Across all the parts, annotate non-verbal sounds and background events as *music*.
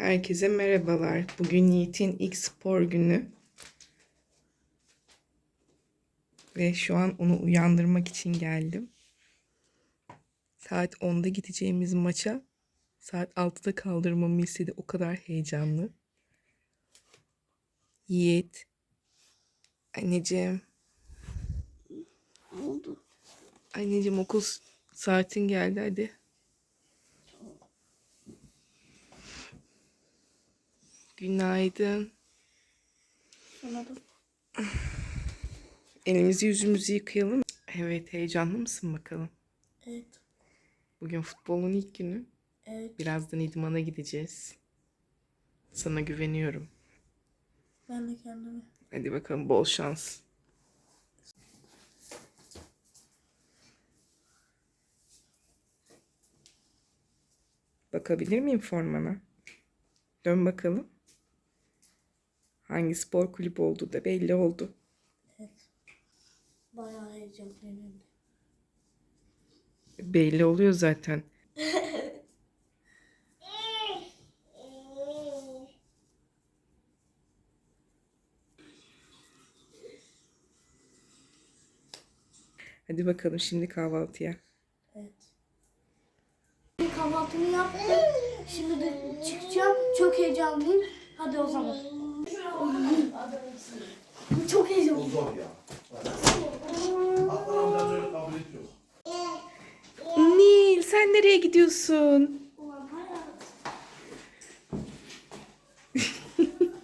Herkese merhabalar. Bugün Yiğit'in ilk spor günü. Ve şu an onu uyandırmak için geldim. Saat 10'da gideceğimiz maça saat 6'da kaldırmamı istedi. O kadar heyecanlı. Yiğit. Anneciğim. oldu? Anneciğim okul saatin geldi hadi. Günaydın. Da Elimizi yüzümüzü yıkayalım. Evet heyecanlı mısın bakalım? evet. Bugün futbolun ilk günü. Evet. Birazdan idmana gideceğiz. Sana güveniyorum. Ben de kendime. Hadi bakalım bol şans. Bakabilir miyim formana? Dön bakalım. Hangi spor kulübü olduğu da belli oldu. Evet. Bayağı heyecanlıyım. Belli oluyor zaten. Hadi bakalım şimdi kahvaltıya. Evet. Kahvaltımı yaptım. Şimdi de çıkacağım. Çok heyecanlıyım. Hadi o zaman. Çok heyecanlıyım. Zor ya. Nil sen nereye gidiyorsun? *laughs*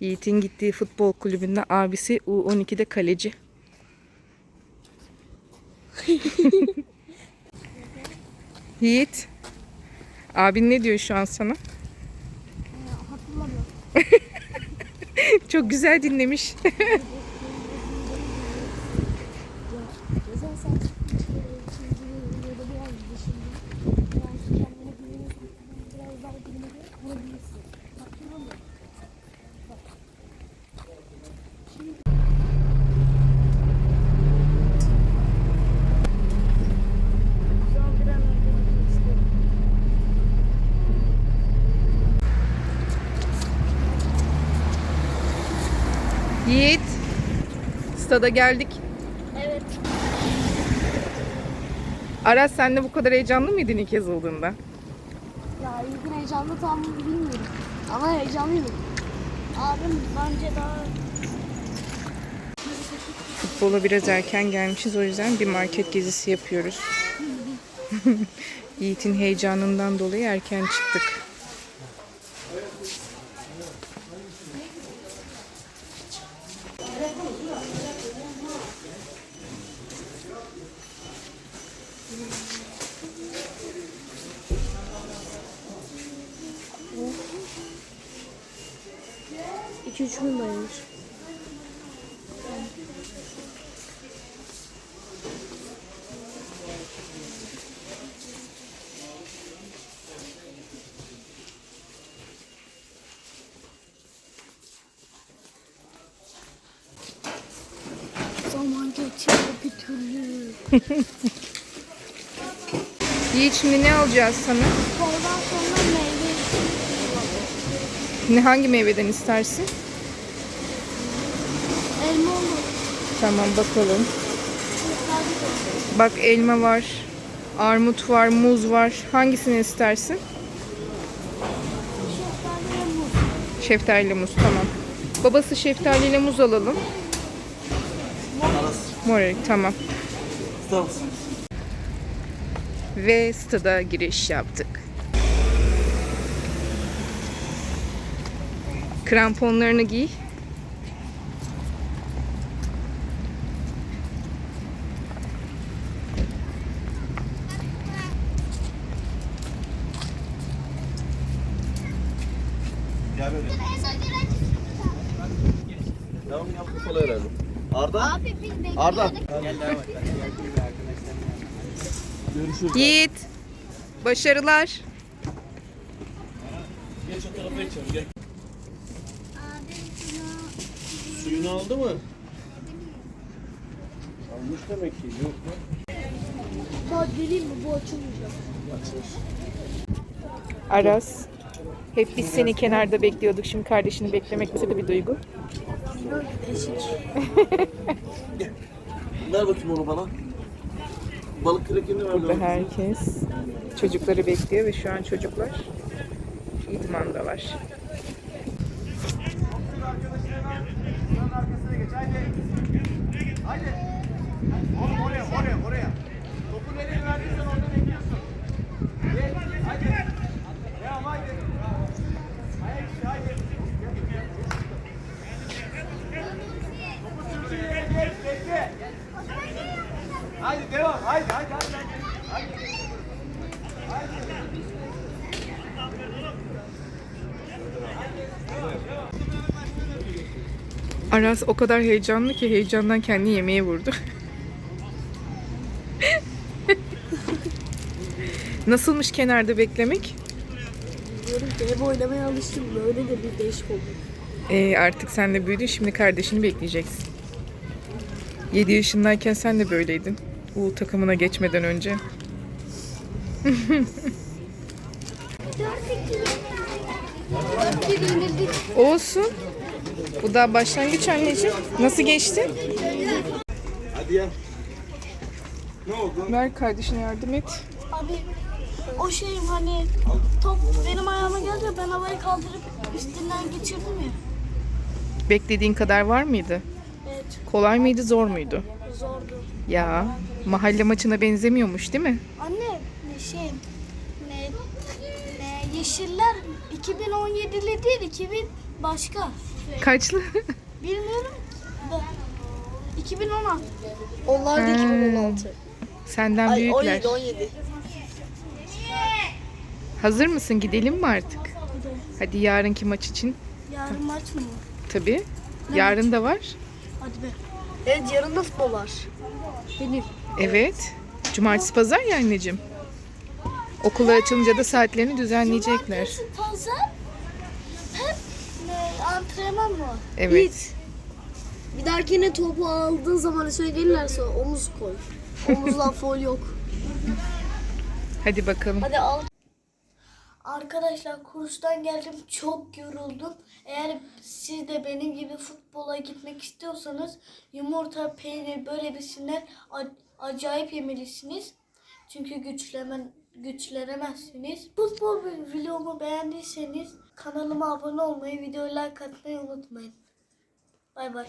Yiğit'in gittiği futbol kulübünde abisi U12'de kaleci. *laughs* Yiğit. Abin ne diyor şu an sana? Hatırlamıyorum. *laughs* Çok güzel dinlemiş. *laughs* Ceza sahası çizgileri da biraz dışında. Yani kendine güveniyorsun. Biraz daha güveniyor. Vurabilirsin. Hatırlamıyorum. Şu an bir an önce gitmek istiyorum. Yiğit. Stada geldik. Evet. Aras sen de bu kadar heyecanlı mıydın ilk yazıldığında? Ya ilgin heyecanlı tam bilmiyorum. Ama heyecanlıyım. Abim bence daha Futbola biraz erken gelmişiz o yüzden bir market gezisi yapıyoruz. *laughs* Yiğit'in heyecanından dolayı erken çıktık. Dayanmış. Zaman geçiyor bir türlü. *laughs* Yiğit şimdi ne alacağız sana? Ondan sonra meyve Ne hangi meyveden istersin? elma olur. Tamam bakalım. Bak elma var, armut var, muz var. Hangisini istersin? Şeftali muz. Tamam. Babası şeftali ile muz alalım. Mor erik tamam. Ve stada giriş yaptık. Kramponlarını giy. Gel böyle. Devam yaptık kolay herhalde. Arda. Arda. Devam et. Görüşürüz. Yiğit. Başarılar. Geç o tarafa geçelim gel. Abi Suyunu aldı mı? Almış demek ki. Yok mu? Bak mi? Bu açılmayacak. Aras. Hep biz seni kenarda bekliyorduk. Şimdi kardeşini beklemek nasıl bir duygu? Böyle değişik. Ver bakayım onu bana. Balık krekerini ver. Burada bana. herkes çocukları bekliyor ve şu an çocuklar idmandalar. Oraya, oraya, oraya. Topu nereye verdiysen orada bekliyorsun. Gel, hadi. Devam, hadi. Ayak içi, hadi. Topu sürdüğün yere gel, bekle. Hadi devam, hadi, hadi, hadi. hadi. Aras o kadar heyecanlı ki heyecandan kendi yemeğe vurdu. Nasılmış kenarda beklemek? Diyorum ki hep oynamaya alıştım. Böyle de bir değişik oldu. Ee, artık sen de büyüdün şimdi kardeşini bekleyeceksin. 7 yaşındayken sen de böyleydin. Bu takımına geçmeden önce. *laughs* Olsun. Bu daha başlangıç anneciğim. Nasıl geçti? Hadi ya. Ne oldu? Ver kardeşine yardım et. Abi o şey hani top benim ayağıma geldi ben havayı kaldırıp üstünden geçirdim ya. Beklediğin kadar var mıydı? Evet Kolay mıydı, zor muydu? zordu. Ya mahalle maçına benzemiyormuş değil mi? Anne ne şey ne, ne yeşiller 2017'li değil 2000 başka. Kaçlı? Bilmiyorum da 2016. Onlar da 2016. Senden büyükler. 17. Hazır mısın? Gidelim mi artık? Hadi yarınki maç için. Yarın maç mı? Tabii. Yarın da var. Hadi be. Evet yarın da futbol var. Benim. Evet. Cumartesi pazar ya anneciğim. Okullar açılınca da saatlerini düzenleyecekler. Cumartesi, pazar hep e, antrenman var. Evet. Bir dahakine topu aldığın zaman söylerlerse omuz koy. Omuzdan *laughs* fol yok. Hadi bakalım. Hadi al. Arkadaşlar kurstan geldim çok yoruldum. Eğer siz de benim gibi futbola gitmek istiyorsanız yumurta, peynir böyle besinler a- acayip yemelisiniz. Çünkü güçlemen güçlenemezsiniz. Futbol videomu beğendiyseniz kanalıma abone olmayı, videoya like atmayı unutmayın. Bay bay.